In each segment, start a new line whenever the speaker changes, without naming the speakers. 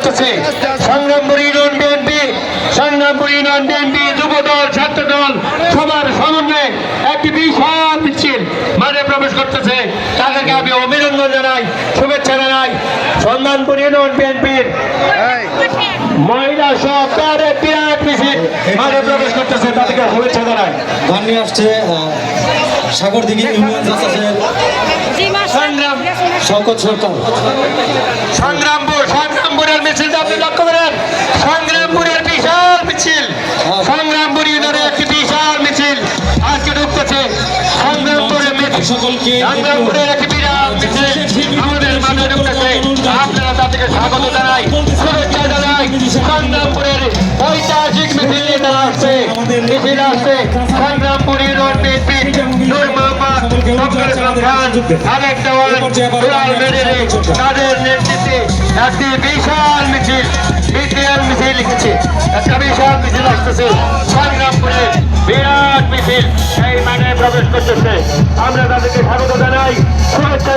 করতেছে। Sangrampur union BNP Sangrampur union BNP Jubodal Chhatradal সবার সমন্বয়ে একটি বিশাল মিছিল মাঠে প্রবেশ করতেছে। তাদেরকে আমি অভিনন্দন জানাই শুভেচ্ছা জানাই। সন্ধানপুর ইউনিয়ন বিএনপির মহিলা সব তার বিরাট মিছিল মাঠে প্রবেশ করতেছে তাদেরকে শুভেচ্ছা জানাই।
নিয়ে আসছে সাগর দিঘি ইউনিয়ন
সংগ্রাম।
শওকত সরকার।
সংগ্রামপুর সংগ্রামপুরের মিছিলটা আপনি লক্ষ্য করেন সংগ্রামপুরের বিশাল মিছিল সংগ্রামপুর ইউনিয়নের একটি বিশাল মিছিল আজকে ঢুকতেছে সংগ্রামপুরের সংগ্রামপুরের আমাদের মাঝে ঢুকতেছে। আপনারা তাদেরকে স্বাগত জানাই শুভেচ্ছা জানাই। সংগ্রামপুরের ঐতিহাসিক মিছিল নিয়ে তারা আসছে। মিছিল আসছে। সংগ্রামপুর ইউনিয়ন বিএনপি নূর মোহাম্মদ আরেক দেওয়ান তাদের নেতৃত্বে একটি বিশাল মিছিল। প্রবেশ করতেছে। আমরা তাদেরকে স্বাগত জানাই শুভেচ্ছা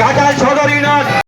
গাজা